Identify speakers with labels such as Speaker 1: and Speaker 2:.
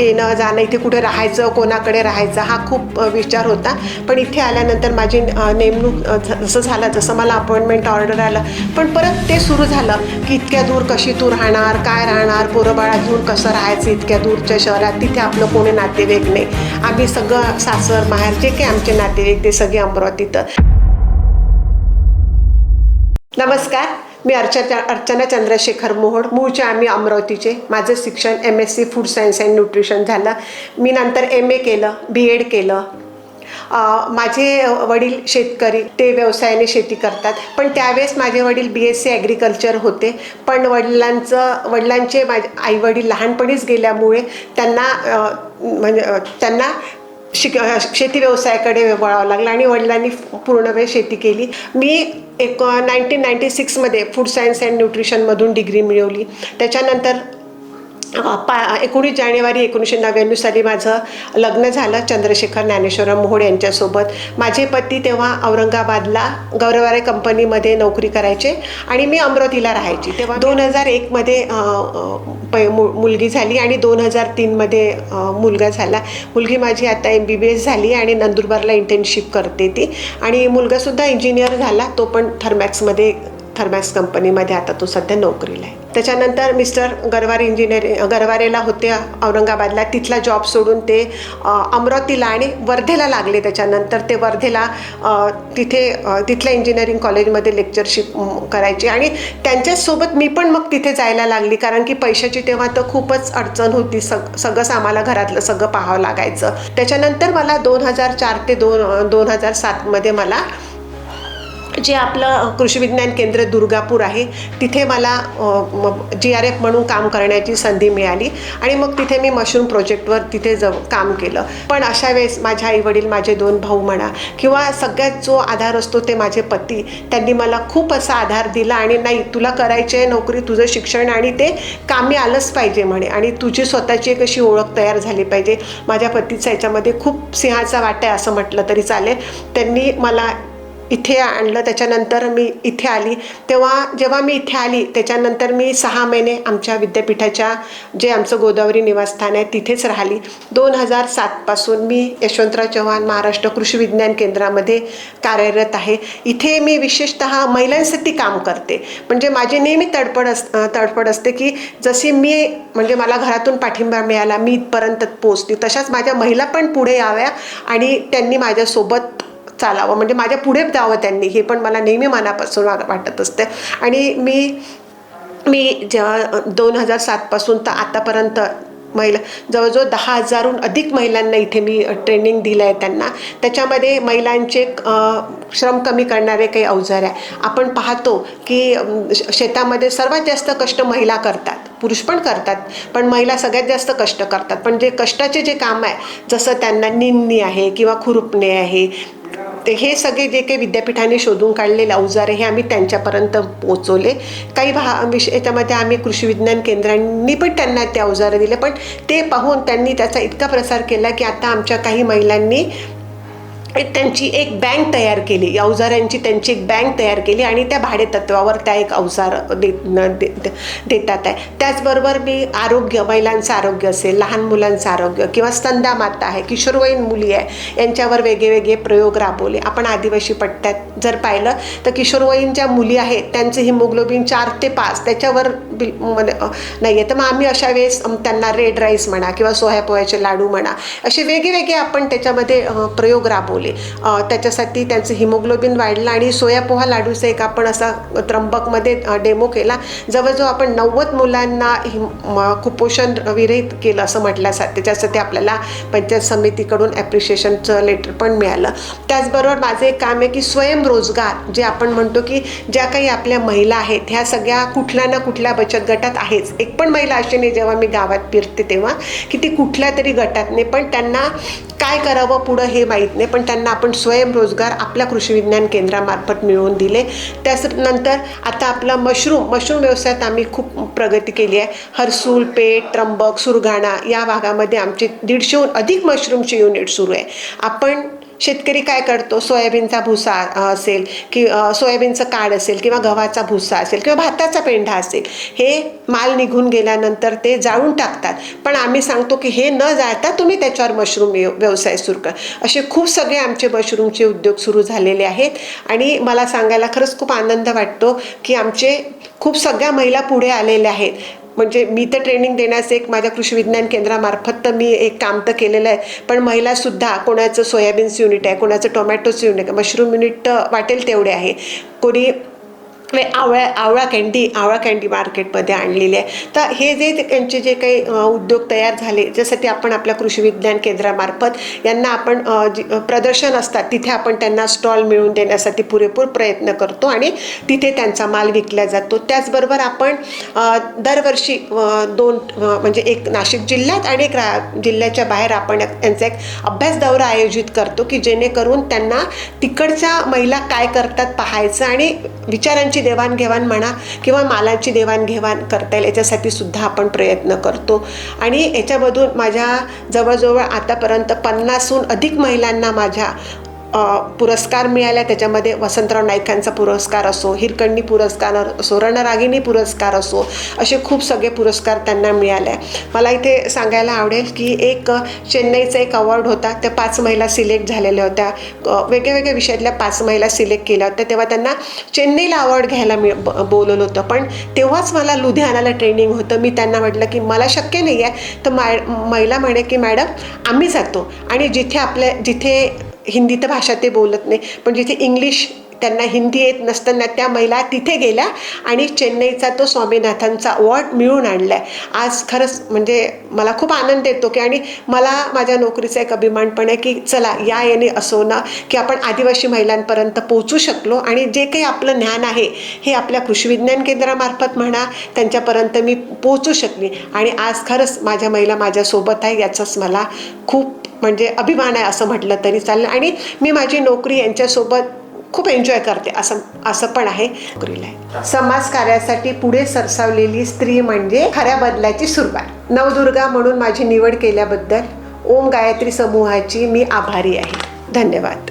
Speaker 1: येणं जाणं इथे कुठे राहायचं कोणाकडे राहायचं हा खूप विचार होता. पण इथे आल्यानंतर माझी नेमणूक जसं झालं जसं मला अपॉइंटमेंट ऑर्डर आलं. पण परत ते सुरू झालं की इतक्या दूर कशी तू राहणार काय राहणार पोरबाळा दूर घेऊन कसं राहायचं इतक्या दूरच्या शहरात तिथे आपलं कोणी नातेवाईक नाही. आम्ही सगळं सासर माहेर जे काही आमचे नातेवाईक ते सगळे अमरावतीत. नमस्कार. मी अर्चना अर्चना चंद्रशेखर मोहोड मूळचे आम्ही अमरावतीचे. माझं शिक्षण M S C food science and nutrition झालं. मी नंतर एम ए केलं बी एड केलं. माझे वडील शेतकरी ते व्यवसायाने शेती करतात. पण त्यावेळेस माझे वडील बी एस सी ॲग्रिकल्चर होते. पण वडिलांचं वडिलांचे माझे आई वडील लहानपणीच गेल्यामुळे त्यांना म्हणजे त्यांना शिक शेती व्यवसायाकडे वळावं लागलं आणि वडिलांनी पूर्ण वेळ शेती केली. मी एक नाईन्टीन नाईन्टी सिक्समध्ये फूड सायन्स अँड न्यूट्रिशनमधून डिग्री मिळवली. त्याच्यानंतर पा एकोणीस जानेवारी एकोणीसशे नव्याण्णव साली माझं लग्न झालं चंद्रशेखर ज्ञानेश्वरराव मोहोड यांच्यासोबत. माझे पती तेव्हा औरंगाबादला गौरवारे कंपनीमध्ये नोकरी करायचे आणि मी अमरावतीला राहायची. तेव्हा दोन हजार एकमध्ये पै मु- मुलगी झाली आणि दोन हजार तीनमध्ये मुलगा झाला. मुलगी माझी आता एम बी बी एस झाली आणि नंदुरबारला इंटर्नशिप करते ती. आणि मुलगासुद्धा इंजिनियर झाला तो पण थर्मॅक्समध्ये थर्मॅक्स कंपनीमध्ये आता तो सध्या नोकरीला आहे. त्याच्यानंतर मिस्टर गरवारे इंजिनिअरिंग गरवारेला होते औरंगाबादला. तिथला जॉब सोडून ते अमरावतीला आणि वर्धेला लागले. त्याच्यानंतर ते वर्धेला तिथे तिथल्या इंजिनिअरिंग कॉलेजमध्ये लेक्चरशिप करायची. आणि त्यांच्याचसोबत मी पण मग तिथे जायला लागली. कारण की पैशाची तेव्हा तर खूपच अडचण होती. सग सगळंच आम्हाला घरातलं सगळं पाहावं लागायचं. त्याच्यानंतर मला दोन हजार चार ते दोन दोन हजार सातमध्ये मला जे आपलं कृषी विज्ञान केंद्र दुर्गापूर आहे तिथे मला जी आर एफ म्हणून काम करण्याची संधी मिळाली आणि मग तिथे मी मशरूम प्रोजेक्टवर तिथे ज काम केलं. पण अशा वेळेस माझ्या आई वडील माझे दोन भाऊ म्हणा किंवा सगळ्यात जो आधार असतो ते माझे पती त्यांनी मला खूप असा आधार दिला आणि नाही तुला करायची आहे नोकरी तुझं शिक्षण आणि ते कामी आलंच पाहिजे म्हणे आणि तुझी स्वतःची एक अशी ओळख तयार झाली पाहिजे. माझ्या पतीचा याच्यामध्ये खूप सिंहाचा वाटा आहे असं म्हटलं तरी चालेल. त्यांनी मला इथे आणलं त्याच्यानंतर मी इथे आली. तेव्हा जेव्हा मी इथे आली त्याच्यानंतर मी सहा महिने आमच्या विद्यापीठाच्या जे आमचं गोदावरी निवासस्थान आहे तिथेच राहिली. दोन हजार सातपासून मी यशवंतराव चव्हाण महाराष्ट्र कृषी विज्ञान केंद्रामध्ये कार्यरत आहे. इथे मी विशेषतः महिलांसाठी काम करते. म्हणजे माझी नेहमी तडपड अस तडफड असते की जशी मी म्हणजे मला घरातून पाठिंबा मिळाला मी इथपर्यंत पोचते तशाच माझ्या महिला पण पुढे याव्या आणि त्यांनी माझ्यासोबत चालावं. म्हणजे माझ्या पुढे जावं त्यांनी. हे पण मला नेहमी मनापासून वाटत असते. आणि मी मी जेव्हा दोन हजार सातपासून तर आतापर्यंत महिला जवळजवळ दहा हजारहून अधिक महिलांना इथे मी ट्रेनिंग दिलं आहे त्यांना. त्याच्यामध्ये महिलांचे श्रम कमी करणारे काही अवजार आहे. आपण पाहतो की शेतामध्ये सर्वात जास्त कष्ट महिला करतात. पुरुष पण करतात. पण महिला सगळ्यात जास्त कष्ट करतात. पण जे कष्टाचे जे काम आहे जसं त्यांना निंदणी आहे किंवा खुरपणे आहे ते हे सगळे जे काही विद्यापीठाने शोधून काढलेले अवजारे हे आम्ही त्यांच्यापर्यंत पोचवले काही भा विषय याच्यामध्ये आम्ही कृषी विज्ञान केंद्रांनी पण त्यांना ते अवजारे दिले पण ते पाहून त्यांनी त्याचा इतका प्रसार केला की आता आमच्या काही महिलांनी त्यांची एक बँक तयार केली. या अवजारांची त्यांची एक बँक तयार केली आणि त्या भाडेतत्वावर त्या एक अवजार देत दे- दे- देतात आहे. त्याचबरोबर मी आरोग्य महिलांचं आरोग्य असेल लहान मुलांचं आरोग्य किंवा स्तंदा माता आहे किशोरवयीन मुली आहे यांच्यावर वेगळे प्रयोग राबवले. आपण आदिवासी पट्ट्यात जर पाहिलं तर किशोरवयीन ज्या मुली आहेत त्यांचं हिमोग्लोबिन चार ते पाच त्याच्यावर बिल नाही आहे तर मग आम्ही अशा वेळेस त्यांना रेड राईस म्हणा किंवा सोया पोह्याचे लाडू म्हणा असे वेगवेगळे आपण त्याच्यामध्ये प्रयोग राबवले. दाखवले. त्याच्यासाठी त्यांचं हिमोग्लोबिन वाढलं आणि सोया पोहा लाडूचा एक आपण असा त्र्यंबकमध्ये डेमो केला. जवळजवळ आपण नव्वद मुलांना हिम कुपोषण विरहित केलं असं म्हटलं सा त्याच्यासाठी आपल्याला पंचायत समितीकडून ॲप्रिशिएशनचं लेटर पण मिळालं. त्याचबरोबर माझं एक काम आहे की स्वयंरोजगार जे आपण म्हणतो की ज्या काही आपल्या महिला आहेत ह्या सगळ्या कुठल्या ना कुठल्या बचत गटात आहेच. एक पण महिला अशी नाही जेव्हा मी गावात फिरते तेव्हा की ती कुठल्या तरी गटात नाही पण त्यांना काय करावं पुढं हे माहीत नाही. पण त्यांना आपण स्वयंरोजगार आपल्या कृषी विज्ञान केंद्रामार्फत मिळवून दिले. त्याच नंतर आता आपला मशरूम मशरूम व्यवसायात आम्ही खूप प्रगती केली आहे. हरसूल पेठ त्र्यंबक सुरगाणा या भागामध्ये आमचे दीडशेहून अधिक मशरूमचे युनिट सुरू आहे. आपण शेतकरी काय करतो? सोयाबीनचा भुसा असेल की सोयाबीनचं काड असेल किंवा गव्हाचा भुसा असेल किंवा भाताचा पेंढा असेल हे माल निघून गेल्यानंतर ते जाळून टाकतात. पण आम्ही सांगतो की हे न जाळता तुम्ही त्याच्यावर मशरूम व्यवसाय सुरू कर. असे खूप सगळे आमचे मशरूमचे उद्योग सुरू झालेले आहेत आणि मला सांगायला खरंच खूप आनंद वाटतो की आमचे खूप सगळ्या महिला पुढे आलेल्या आहेत. म्हणजे मी तर ट्रेनिंग देण्यास एक माझ्या कृषी विज्ञान केंद्रामार्फत तर मी एक काम तर केलेलं आहे. पण महिलासुद्धा कोणाचं सोयाबीन्स युनिट आहे कोणाचं टोमॅटोचं युनिट आहे मशरूम युनिट तर वाटेल तेवढे आहे. कोणी वे आवळ्या आवळा कँडी आवळा कँडी मार्केटमध्ये आणलेली आहे. तर हे जे ते- त्यांचे जे काही उद्योग तयार झाले ज्यासाठी आपण आपल्या कृषी विज्ञान केंद्रामार्फत यांना आपण जी प्रदर्शन असतात तिथे आपण त्यांना स्टॉल मिळवून देण्यासाठी पुरेपूर प्रयत्न करतो आणि तिथे त्यांचा माल विकला जातो. त्याचबरोबर आपण दरवर्षी दोन म्हणजे एक नाशिक जिल्ह्यात आणि एक रा जिल्ह्याच्या बाहेर आपण त्यांचा एक अभ्यास दौरा आयोजित करतो की जेणेकरून त्यांना तिकडच्या महिला काय करतात पाहायचं आणि विचारांची देवाणघेवाण म्हणा किंवा मालाची देवाणघेवाण करता येईल याच्यासाठी सुद्धा आपण प्रयत्न करतो. आणि याच्यामधून माझ्या जवळजवळ आतापर्यंत पन्नासहून अधिक महिलांना माझ्या पुरस्कार मिळाल्या. त्याच्यामध्ये वसंतराव नाईकांचा पुरस्कार असो हिरकंडी पुरस्कार असो रणरागिणी पुरस्कार असो असे खूप सगळे पुरस्कार त्यांना मिळाले. मला इथे सांगायला आवडेल की एक चेन्नईचा एक अवॉर्ड होता. त्या पाच महिला सिलेक्ट झालेल्या होत्या. वेगळ्या वेगळ्या विषयातल्या पाच महिला सिलेक्ट केल्या होत्या. तेव्हा त्यांना चेन्नईला अवॉर्ड घ्यायला मिळ ब- बोलवलं होतं. पण तेव्हाच मला लुधियानाला ट्रेनिंग होतं. मी त्यांना म्हटलं की मला शक्य नाही आहे तर माय महिला म्हणे की मॅडम आम्ही जातो आणि जिथे आपल्या जिथे हिंदी तर भाषा ते बोलत नाही. पण जिथे इंग्लिश त्यांना हिंदी येत नसताना त्या महिला तिथे गेल्या आणि चेन्नईचा तो स्वामीनाथनचा अवॉर्ड मिळून आणला आहे आज खरंच म्हणजे मला खूप आनंद येतो की आणि मला माझ्या नोकरीचा एक अभिमान पण आहे की चला या याने असो ना की आपण आदिवासी महिलांपर्यंत पोहोचू शकलो आणि जे काही आपलं ज्ञान आहे हे आपल्या कृषी विज्ञान केंद्रामार्फत म्हणा त्यांच्यापर्यंत मी पोहोचू शकली. आणि आज खरंच माझ्या महिला माझ्यासोबत आहे याचाच मला खूप म्हणजे अभिमान आहे असं म्हटलं तरी चालेल. आणि मी माझी नोकरी यांच्यासोबत खूप एन्जॉय करते असं असं पण आहे. नोकरीला समाज कार्यासाठी पुढे सरसावलेली स्त्री म्हणजे खऱ्या बदलाची सुरुवात. नवदुर्गा म्हणून माझी निवड केल्याबद्दल ओम गायत्री समूहाची मी आभारी आहे. धन्यवाद.